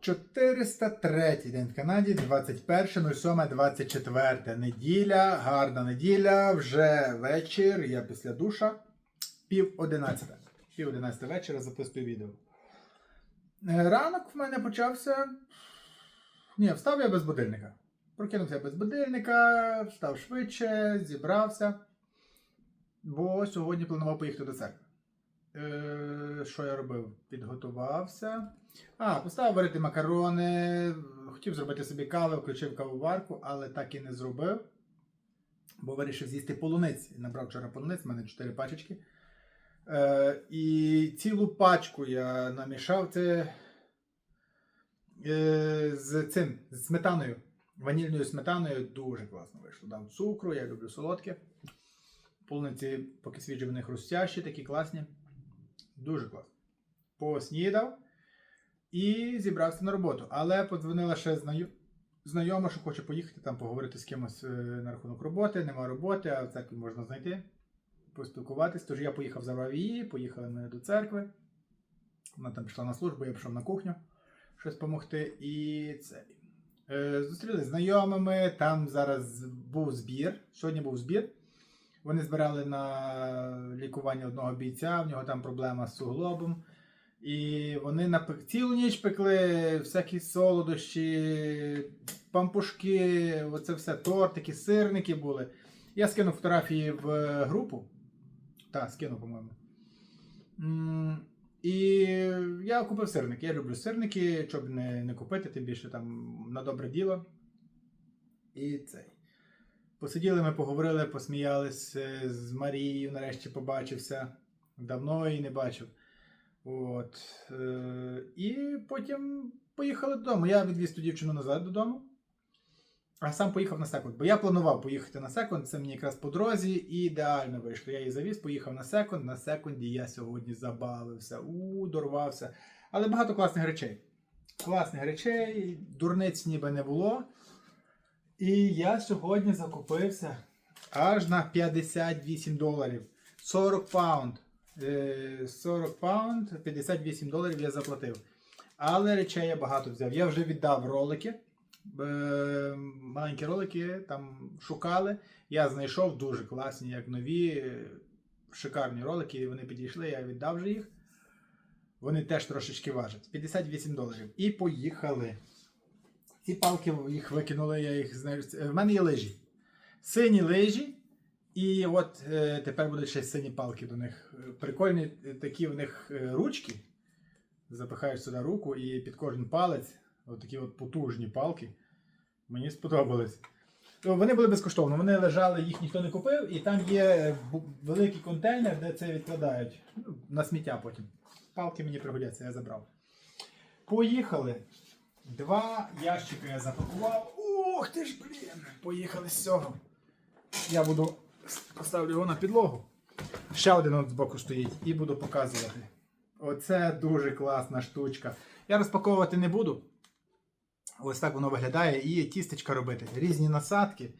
403 день в Канаді, 21.07.24. Неділя, гарна неділя, вже вечір. Я після душа. Пів одинадцята. Пів одинадцята вечора записую відео. Е, Ранок в мене почався. Ні, встав я без будильника. Прокинувся без будильника, встав швидше, зібрався. Бо сьогодні планував поїхати до церкви. Е, що я робив? Підготувався. А, поставив варити макарони, хотів зробити собі каву, включив кавоварку, але так і не зробив. Бо вирішив з'їсти полуниць. Набрав вчора полуниць, в мене 4 пачечки. Е, і цілу пачку я намішав це е, з цим, з сметаною. Ванільною сметаною дуже класно вийшло. Дав цукру, я люблю солодке. Полуниці, поки свіжі, вони хрустящі, такі класні. Дуже класно. Поснідав і зібрався на роботу. Але подзвонила ще знайо... знайома, що хоче поїхати там поговорити з кимось е, на рахунок роботи. Нема роботи, а в церкві можна знайти, поспілкуватись. Тож я поїхав забрав її, поїхали ми до церкви. Вона там пішла на службу, я пішов на кухню щось допомогти. І це. Е, Зустрілися з знайомими, там зараз був збір. Сьогодні був збір. Вони збирали на лікування одного бійця, в нього там проблема з суглобом. І вони напек... цілу ніч пекли всякі солодощі, пампушки, оце все, тортики, сирники були. Я скинув фотографії в групу. Так, скинув, по-моєму. І я купив сирники. Я люблю сирники, щоб не, не купити, тим більше там на добре діло. І цей. Посиділи ми, поговорили, посміялись е, з Марією, нарешті побачився. Давно її не бачив. От. Е, і потім поїхали додому. Я відвіз ту дівчину назад додому. А сам поїхав на секунд. Бо я планував поїхати на секунд, це мені якраз по дорозі ідеально вийшло. Я її завіз, поїхав на секунд. На секунді я сьогодні забавився, у, дорвався. Але багато класних речей. Класних речей, дурниць ніби не було. І я сьогодні закупився аж на 58 доларів. 40 паунд. Е, 40 паунд, 58 доларів я заплатив. Але речей я багато взяв. Я вже віддав ролики. Е, Маленькі ролики там шукали. Я знайшов дуже класні, як нові, е, шикарні ролики. Вони підійшли, я віддав вже їх. Вони теж трошечки важать. 58 доларів. І поїхали. Ці палки їх викинули, я їх знаю. В мене є лижі. Сині лижі. І от е, тепер будуть ще сині палки до них. Е, Прикольні е, такі в них е, ручки. Запихаєш сюди руку і під кожен палець от такі от потужні палки. Мені сподобались. Ну, Вони були безкоштовно, вони лежали, їх ніхто не купив, і там є е, великий контейнер, де це відкладають. Ну, на сміття потім. Палки мені пригодяться, я забрав. Поїхали. Два ящика я запакував. Ух ти ж, блін! Поїхали з цього. Я буду поставлю його на підлогу. Ще один от збоку стоїть і буду показувати. Оце дуже класна штучка. Я розпаковувати не буду. Ось так воно виглядає. І тістечка робити. Різні насадки.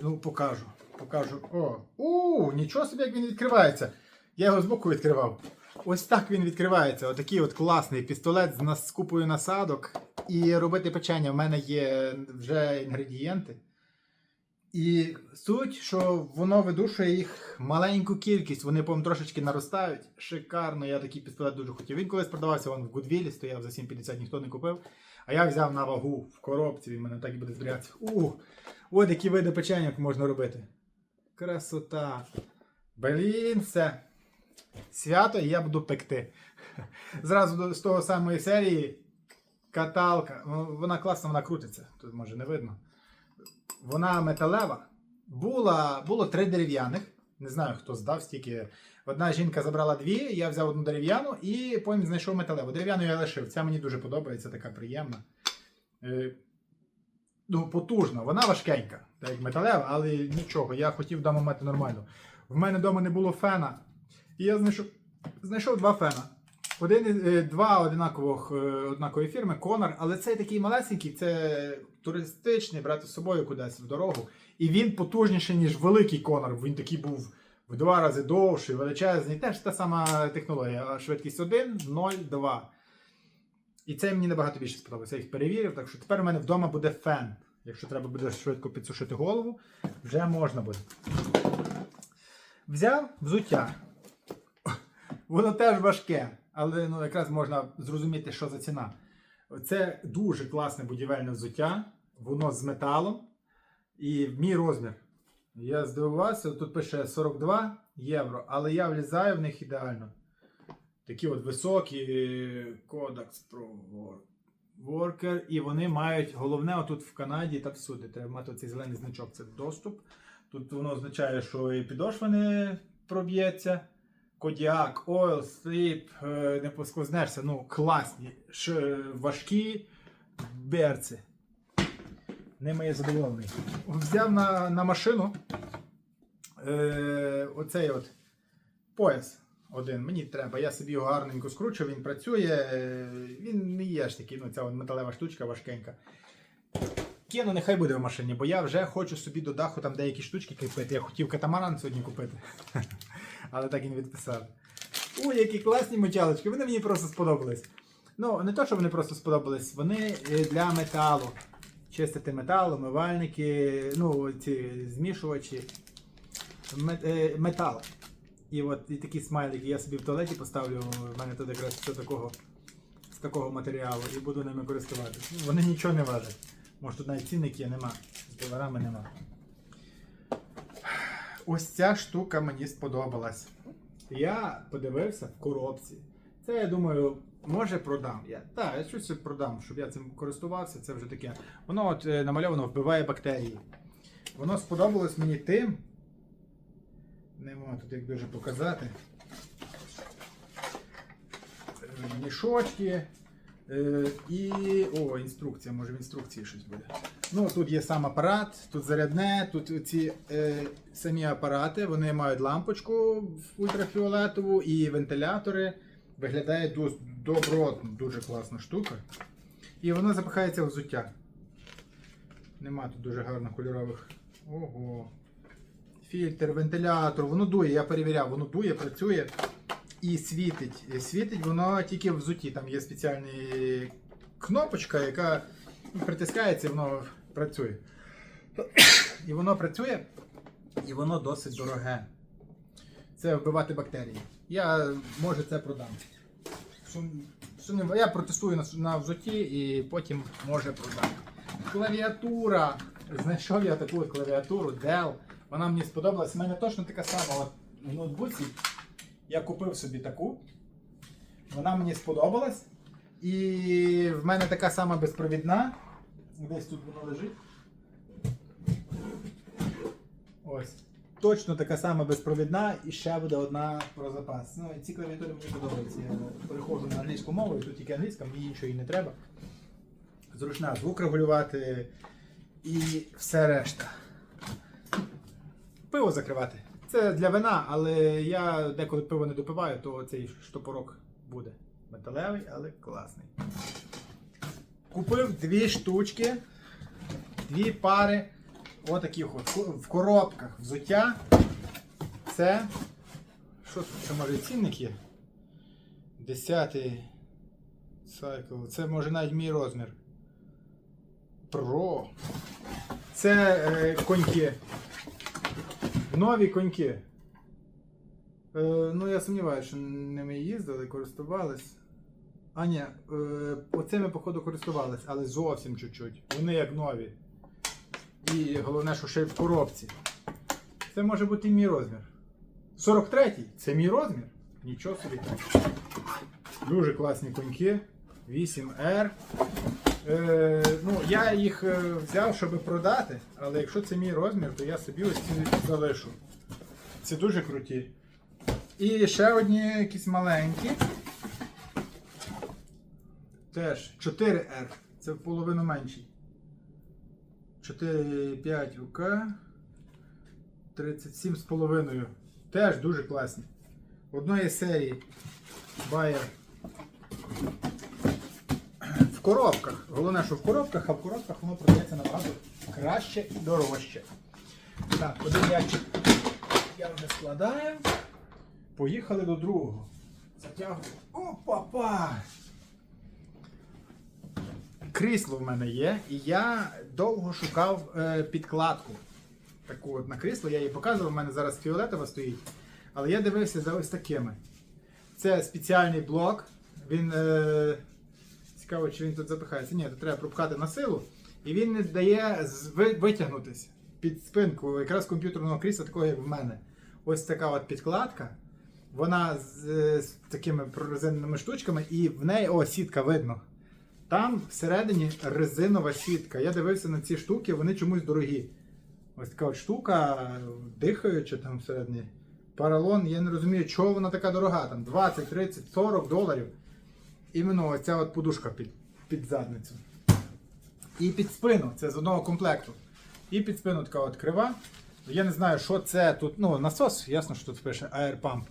Ну, покажу. Покажу. О! У, нічого собі, як він відкривається. Я його збоку відкривав. Ось так він відкривається. Отакий от класний пістолет з купою насадок. І робити печення. В мене є вже інгредієнти. І суть, що воно видушує їх маленьку кількість, вони потім трошечки наростають. Шикарно, я такий пістолет дуже хотів. Він колись продавався вон в Гудвілі, стояв за 7,50, ніхто не купив. А я взяв на вагу в коробці, він мене так і буде зберігатися. Ух, от які види печеньок можна робити. Красота. Блін, це свято, і я буду пекти. Зразу з того самої серії каталка. Ну, Вона класно, вона крутиться. Тут може не видно. Вона металева. Була, було три дерев'яних. Не знаю, хто здав стільки. Одна жінка забрала дві, я взяв одну дерев'яну і потім знайшов металеву. Дерев'яну я лишив. Ця мені дуже подобається, така приємна. Е, ну, потужна, вона важкенька, так як металева, але нічого. Я хотів вдома мати нормально. В мене вдома не було фена. І я знайшов, знайшов два фена. Один, е, два одинакових, е, однакової фірми, Конор, але цей такий малесенький, це туристичний, брати з собою кудись в дорогу. І він потужніший, ніж великий Конор. Він такий був в два рази довший, величезний. Теж та сама технологія. Швидкість 1, 0, 2. І це мені набагато більше сподобалося. Я їх перевірив, так що тепер у мене вдома буде фен. Якщо треба буде швидко підсушити голову, вже можна буде. Взяв взуття. Воно теж важке, але ну, якраз можна зрозуміти, що за ціна. Це дуже класне будівельне взуття, воно з металом і мій розмір. Я здивувався, тут пише 42 євро, але я влізаю в них ідеально. Такі от високі Codex Pro Worker, і вони мають головне отут в Канаді та всюди. Треба мати цей зелений значок, це доступ. Тут воно означає, що і підошва не проб'ється. Кодіак, ойл, сліп, е, не поскознешся. Ну, класні, ш, важкі берці. Ними я задоволений. Взяв на, на машину е, оцей от пояс один. Мені треба. Я собі його гарненько скручу, він працює. е, Він не є ж такий, ну ця металева штучка важкенька. Кину, нехай буде в машині, бо я вже хочу собі до даху там деякі штучки кріпити. Я хотів катамаран сьогодні купити. Але так і не відписав. Ой, які класні мочалочки, вони мені просто сподобались. Ну, не то, що вони просто сподобались, вони е, для металу. Чистити метал, умивальники, ну, ці змішувачі. Е, метал. І от і такі смайлики я собі в туалеті поставлю. У мене тут якраз все такого, з такого матеріалу і буду ними користуватися. Ну, Вони нічого не важать. Може тут навіть цінник є, нема. З доларами нема. Ось ця штука мені сподобалась. Я подивився в коробці. Це я думаю, може продам. Я, так, я щось продам, щоб я цим користувався. Це вже таке. Воно от е, намальовано вбиває бактерії. Воно сподобалось мені тим. Не можу тут як дуже показати. Е, Мішочки. Е, і. О, інструкція, може в інструкції щось буде. Ну, тут є сам апарат, тут зарядне, тут ці е, самі апарати, вони мають лампочку ультрафіолетову і вентилятори. Виглядає дуже добротно, дуже класна штука. І воно запихається взуття. Нема тут дуже гарно кольорових. Ого. Фільтр, вентилятор, воно дує, я перевіряв, воно дує, працює і світить. І Світить воно тільки в взутті. Там є спеціальна кнопочка, яка притискається воно працює. І воно працює, і воно досить дороге. Це вбивати бактерії. Я може це продам. Я протестую на, взуті і потім може продам. Клавіатура. Знайшов я таку клавіатуру Dell. Вона мені сподобалась. У мене точно така сама в ноутбуці. Я купив собі таку. Вона мені сподобалась. І в мене така сама безпровідна. Десь тут воно лежить. Ось. Точно така сама безпровідна і ще буде одна про запас. Ну, ці клавіатури мені подобаються. Я переходжу на англійську мову, і тут тільки англійська, мені іншої не треба. Зручна звук регулювати і все решта. Пиво закривати. Це для вина, але я деколи пиво не допиваю, то цей штопорок буде. Металевий, але класний. Купив дві штучки, дві пари отаких от в коробках взуття. Це. Що тут? Це може і цінник є? Десятий сайкл. Це може навіть мій розмір. Про. Це е, коньки. Нові коньки. Е, ну, я сумніваюся, що ними їздили, користувались. А ні, е, оцими, походу, користувались, але зовсім чуть-чуть. Вони як нові. І головне, що ще й в коробці. Це може бути і мій розмір. 43-й це мій розмір. Нічого собі. Дуже класні коньки. 8R. Е, ну, я їх е, взяв, щоб продати, але якщо це мій розмір, то я собі ось ці залишу. Це дуже круті. І ще одні якісь маленькі. Теж 4R. Це в половину менший. 4,5 УК. 37 з половиною. Теж дуже класні. Одної серії Bayer. В коробках. Головне, що в коробках, а в коробках воно продається набагато краще і дорожче. Так, один ящик я вже складаю. Поїхали до другого. Затягую. Опа-па! Крісло в мене є, і я довго шукав е, підкладку. Таку от на крісло, я її показував, у мене зараз фіолетова стоїть. Але я дивився за ось такими. Це спеціальний блок. Він. Е, цікаво, чи він тут запихається. Ні, тут треба пропхати на силу. І він не дає витягнутися під спинку якраз комп'ютерного крісла, такого як в мене. Ось така от підкладка. Вона з, з такими прорезиненими штучками, і в неї о, сітка видно. Там всередині резинова сітка. Я дивився на ці штуки, вони чомусь дорогі. Ось така от штука, дихаюча там всередині. Паралон, я не розумію, чого вона така дорога. Там 20, 30, 40 доларів. Іменно оця от подушка під, під задницю. І під спину, це з одного комплекту. І під спину така от крива. Я не знаю, що це тут. Ну, насос, ясно, що тут пише Pump.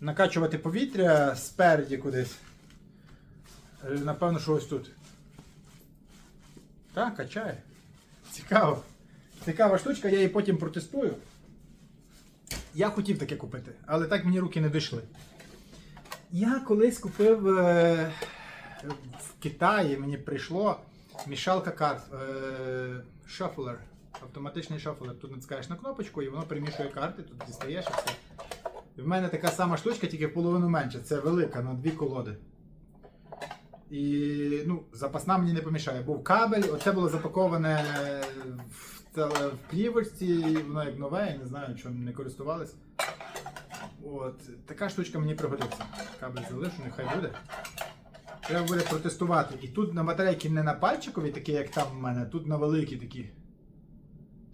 Накачувати повітря спереді кудись. Е, Напевно, що ось тут. Так, качає. Цікаво. Цікава штучка, я її потім протестую. Я хотів таке купити, але так мені руки не дійшли. Я колись купив е, в Китаї, мені прийшло мішалка карт. Е, шафлер. Автоматичний шафлер. Тут натискаєш на кнопочку і воно перемішує карти, тут дістаєш і все. В мене така сама штучка, тільки в половину менше. Це велика на дві колоди. І ну, запасна мені не помішає. Був кабель, оце було запаковане в, в плівочці, воно як нове, я не знаю, чим не користувалися. От, така штучка мені пригодиться. Кабель залишу, нехай буде. Треба буде протестувати. І тут на батарейки не на пальчикові, такі, як там в мене, тут на великі такі.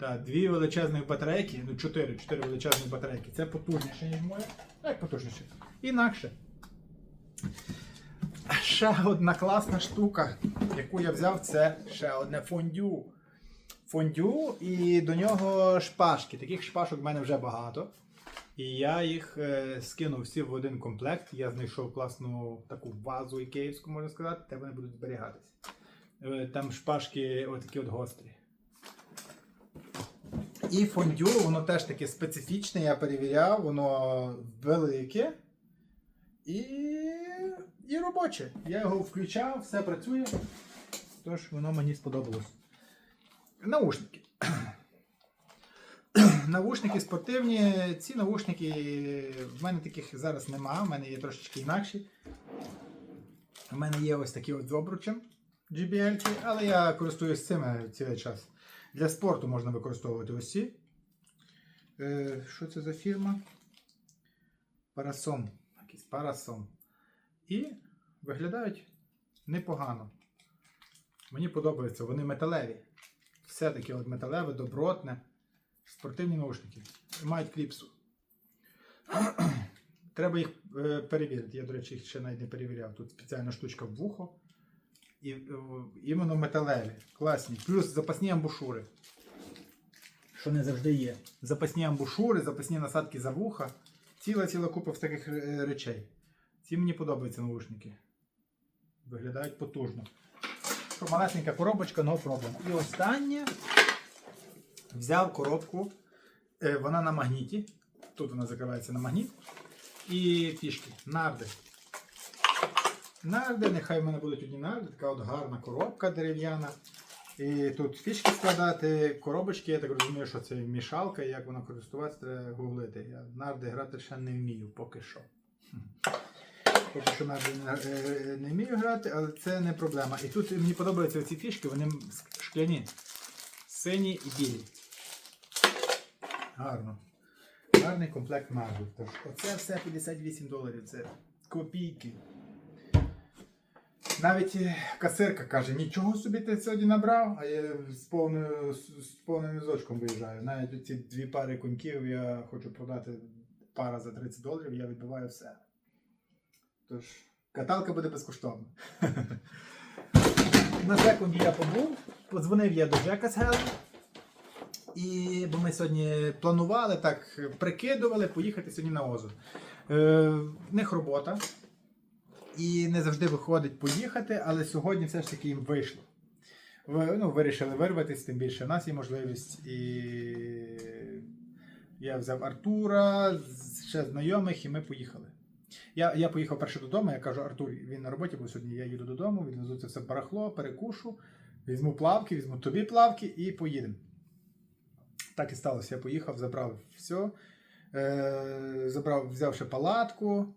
Так, дві величезних батарейки, ну чотири, чотири величезних батарейки. Це потужніше, ніж моє. Як потужніше? Інакше. Ще одна класна штука, яку я взяв, це ще одне фондю. Фондю і до нього шпажки. Таких шпажок в мене вже багато. І я їх е, скинув всі в один комплект. Я знайшов класну таку вазу ікеївську, можна сказати, де вони будуть зберігатися. Е, там шпажки отакі от гострі. І фондю, воно теж таке специфічне, я перевіряв, воно велике і, і робоче. Я його включав, все працює. Тож воно мені сподобалось. Наушники. Наушники спортивні. Ці наушники в мене таких зараз нема, в мене є трошечки інакші. У мене є ось такі от з обручем JBL, але я користуюсь цими цілий час. Для спорту можна використовувати ось. Е, що це за фірма? Парасон. Якийсь парасон. І виглядають непогано. Мені подобається, вони металеві. Все таке от металеве, добротне. Спортивні наушники. Мають кліпсу. Треба їх е, перевірити. Я, до речі, їх ще навіть не перевіряв. Тут спеціальна штучка в вухо. І е, іменно металеві. Класні. Плюс запасні амбушури. Що не завжди є. Запасні амбушури, запасні насадки за вуха. Ціла ціла купа таких е, речей. Ці мені подобаються наушники. Виглядають потужно. Малесенька коробочка, no problem. І останнє. Взяв коробку. Е, Вона на магніті. Тут вона закривається на магніт. І фішки. Нарди. Нарди, нехай в мене будуть одні нарди, така от гарна коробка дерев'яна. І тут фішки складати, коробочки, я так розумію, що це мішалка, як вона користуватися, треба гуглити. Я нарди грати ще не вмію, поки що. Поки що не, не вмію грати, але це не проблема. І тут мені подобаються ці фішки, вони шкляні. Сині і білі. Гарно. Гарний комплект. Тож, Оце все 58 доларів, це копійки. Навіть е, касирка каже, нічого собі ти сьогодні набрав, а я з, повною, з повним візочком виїжджаю. Навіть ці дві пари коньків я хочу продати пара за 30 доларів, я відбиваю все. Тож, каталка буде безкоштовна. На секунді я побув, подзвонив я до Джека з Гелем. І бо ми сьогодні планували, так прикидували поїхати сьогодні на озеро. Е, в них робота. І не завжди виходить поїхати, але сьогодні все ж таки їм вийшло. Ви, ну, вирішили вирватися, тим більше в нас є можливість. І я взяв Артура, ще знайомих, і ми поїхали. Я, я поїхав перше додому, я кажу, Артур, він на роботі був сьогодні, я їду додому, відвезу це все барахло, перекушу, візьму плавки, візьму тобі плавки і поїдемо. Так і сталося. Я поїхав, забрав все. Е, забрав, взяв ще палатку.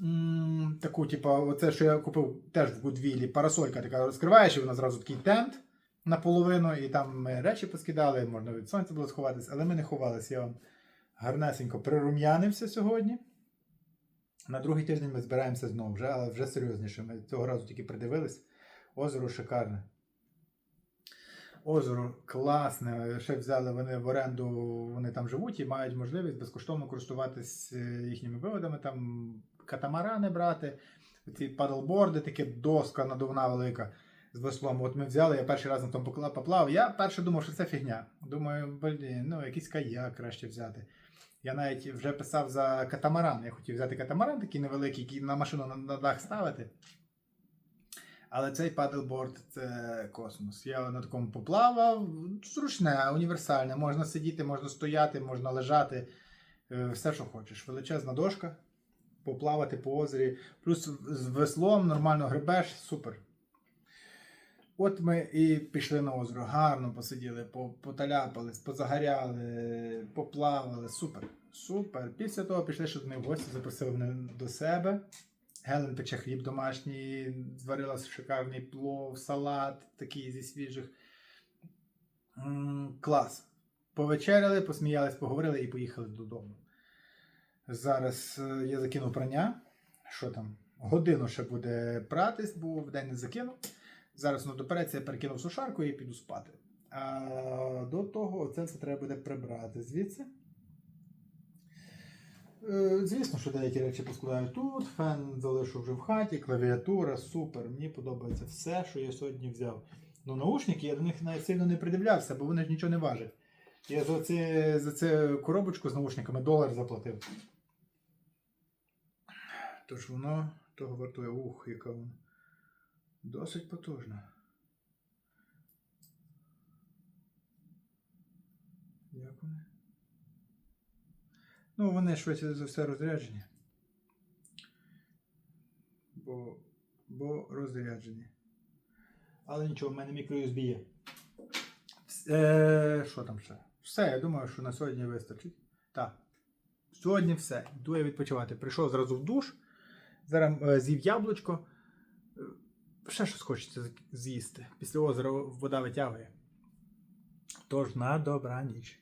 М, таку, типу, оце, що я купив теж в Гудвілі, парасолька така розкриваєш, і вона зразу такий тент наполовину, і там ми речі поскидали, можна від сонця було сховатися, але ми не ховалися. Я вам гарнесенько прирум'янився сьогодні. На другий тиждень ми збираємося знову, вже, але вже серйозніше. Ми цього разу тільки придивились. Озеро шикарне. Озеро класне. Ще взяли вони в оренду, вони там живуть і мають можливість безкоштовно користуватись е, їхніми виводами, там катамарани брати, ці падлборди, таке доска надувна велика з веслом. От ми взяли, я перший раз на тому поплав. Я перше думав, що це фігня. Думаю, блін, ну якийсь каяк краще взяти. Я навіть вже писав за катамаран. Я хотів взяти катамаран такий невеликий, який на машину на, на дах ставити. Але цей падлборд це космос. Я на такому поплавав. Зручне, універсальне. Можна сидіти, можна стояти, можна лежати. Е, Все, що хочеш. Величезна дошка. Поплавати по озері. Плюс з веслом нормально гребеш, супер. От ми і пішли на озеро, гарно посиділи, поталяпались, позагоряли, поплавали. Супер. Супер. Після того пішли до них в гості, запросили мене до себе. Гелен пече хліб домашній, зварила шикарний плов, салат такий зі свіжих. Клас. Повечеряли, посміялись, поговорили і поїхали додому. Зараз е, я закинув прання. Що там? Годину ще буде пратись, бо в день не закинув. Зараз воно допереться, я перекинув сушарку і піду спати. А до того це все треба буде прибрати звідси. Е, Звісно, що деякі речі поскладаю тут, фен залишу вже в хаті, клавіатура, супер. Мені подобається все, що я сьогодні взяв. Ну, наушники, я до них навіть сильно не придивлявся, бо вони ж нічого не важать. Я за це, за коробочку з наушниками долар заплатив. Тож воно того вартує. Ух, яка вона. Досить потужна. Як вони? Ну, вони швидше за все розряджені. Бо, бо розряджені. Але нічого, в мене мікро USB є. Е, що там ще? Все, я думаю, що на сьогодні вистачить. Так. Сьогодні все. Йду я відпочивати. Прийшов зразу в душ. Зараз е, з'їв яблучко. Ще щось хочеться з'їсти. Після озера вода витягує. Тож на добраніч.